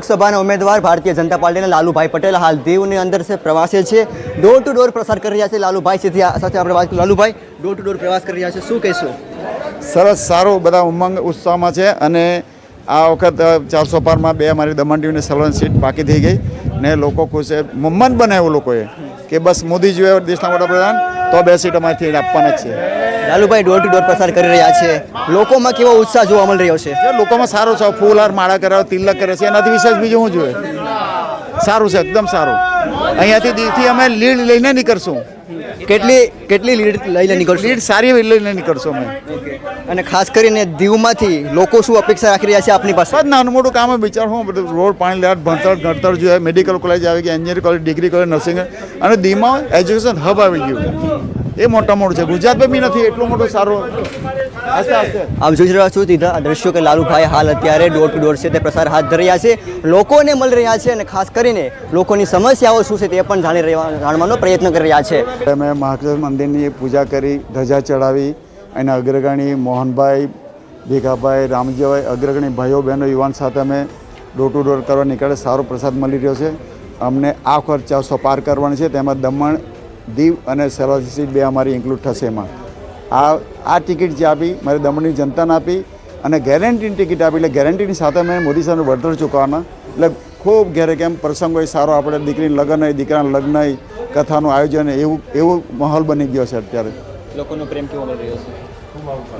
લોકસભાના ઉમેદવાર ભારતીય જનતા પાર્ટીના લાલુભાઈ પટેલ હાલ દીવની અંદર છે, પ્રવાસે છે. ડોર ટુ ડોર પ્રસાર કરી રહ્યા છે લાલુભાઈ સીધી સાથે આપણે વાત લાલુભાઈ ડોર ટુ ડોર પ્રવાસ કરી રહ્યા છે. શું કહેશો? સરસ, સારું, બધા ઉમંગ, ઉત્સાહમાં છે અને આ વખત ચારસો પારમાં બે અમારી દમણ દીવની સલવન સીટ બાકી થઈ ગઈ ને લોકો ખુશ છે. મમ્મન બનાવ્યું લોકોએ કે બસ મોદી જોઈએ દેશના વડાપ્રધાન તો બે સીટ અમારીથી આપવાના છે. લાલુભાઈ ડોર ટુ ડોર પ્રસાર કરી રહ્યા છે. લોકોમાં કેવો ઉત્સાહ જોવા મળી રહ્યો છે? લોકોમાં સારો છે ફૂલ હાર માળા કરાવે તિલક કરે છે એનાથી વિશેષ બીજું શું જોઈએ? સારું છે એકદમ સારું. અહીંયાથી દીથી અમે લીડ લઈને નીકળશું. કેટલી કેટલી લીડ લઈને નીકળશું? લીડ સારી લઈને નીકળશું અમે. અને ખાસ કરીને દીવમાંથી લોકો શું અપેક્ષા રાખી રહ્યા છે આપની પાસે? નાનું મોટું કામ વિચાર હું બધું રોડ પાણી લાટ ભણતર ગણતર જોઈએ મેડિકલ કોલેજ આવી ગઈ engineering college degree college nursing અને દીવમાં એજ્યુકેશન હબ આવી ગયું. એ મોટા મોટું છે. ગુજરાતમાં બી નથી એટલું મોટું સારું. આપ જોઈ રહ્યા છો સીધા દ્રશ્યો કે લાલુભાઈ હાલ અત્યારે ડોર ટુ ડોર છે તે પ્રસાર હાથ ધરી રહ્યા છે. લોકોને મળી રહ્યા છે અને ખાસ કરીને લોકોની સમસ્યાઓ શું છે તે પણ જાણી રહ્યા જાણવાનો પ્રયત્ન કરી રહ્યા છે. અમે મહાકાલ મંદિરની પૂજા કરી ધજા ચડાવી અને અગ્રગણી મોહનભાઈ ભીખાભાઈ રામજીભાઈ અગ્રગણી ભાઈઓ બહેનો યુવાન સાથે અમે ડોર ટુ ડોર કરવા નીકળે સારો પ્રસાદ મળી રહ્યો છે. અમને આ વખત ચારસો પાર કરવાની છે તેમાં દમણ દીવ અને સરહદી સીટ બે અમારી ઇન્ક્લુડ થશે એમાં. આ આ ટિકિટ જે આપી મારે દમણની જનતાને આપી અને ગેરંટીની ટિકિટ આપી એટલે ગેરંટીની સાથે મેં મોદી સાહેબનું વળતર ચૂકવવાના. એટલે ખૂબ ઘેરે કેમ પ્રસંગ હોય સારો આપણે દીકરીને લગ્ન હોય દીકરાના લગ્ન હોય કથાનું આયોજન એવું એવું માહોલ બની ગયો છે અત્યારે. લોકોનો પ્રેમ કેવો મળી રહ્યો છે?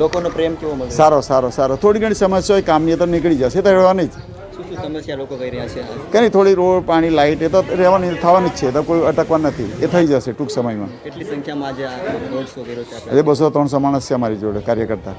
લોકોનો પ્રેમ કેવો મળે સારો સારો સારો. થોડી ઘણી સમસ્યા હોય કામની તો નીકળી જશે તો રહેવાની જ. સમસ્યા લોકો કહી રહ્યા છે. કંઈ થોડી રોડ પાણી લાઇટ એ તો રહેવાની થવાની જ છે તો કોઈ અટકવા નથી. એ થઈ જશે ટૂંક સમયમાં. કેટલી સંખ્યામાં આજે આ રોડ શો કર્યો છે આજે બસો ત્રણસો માણસ છે અમારી જોડે કાર્યકર્તા.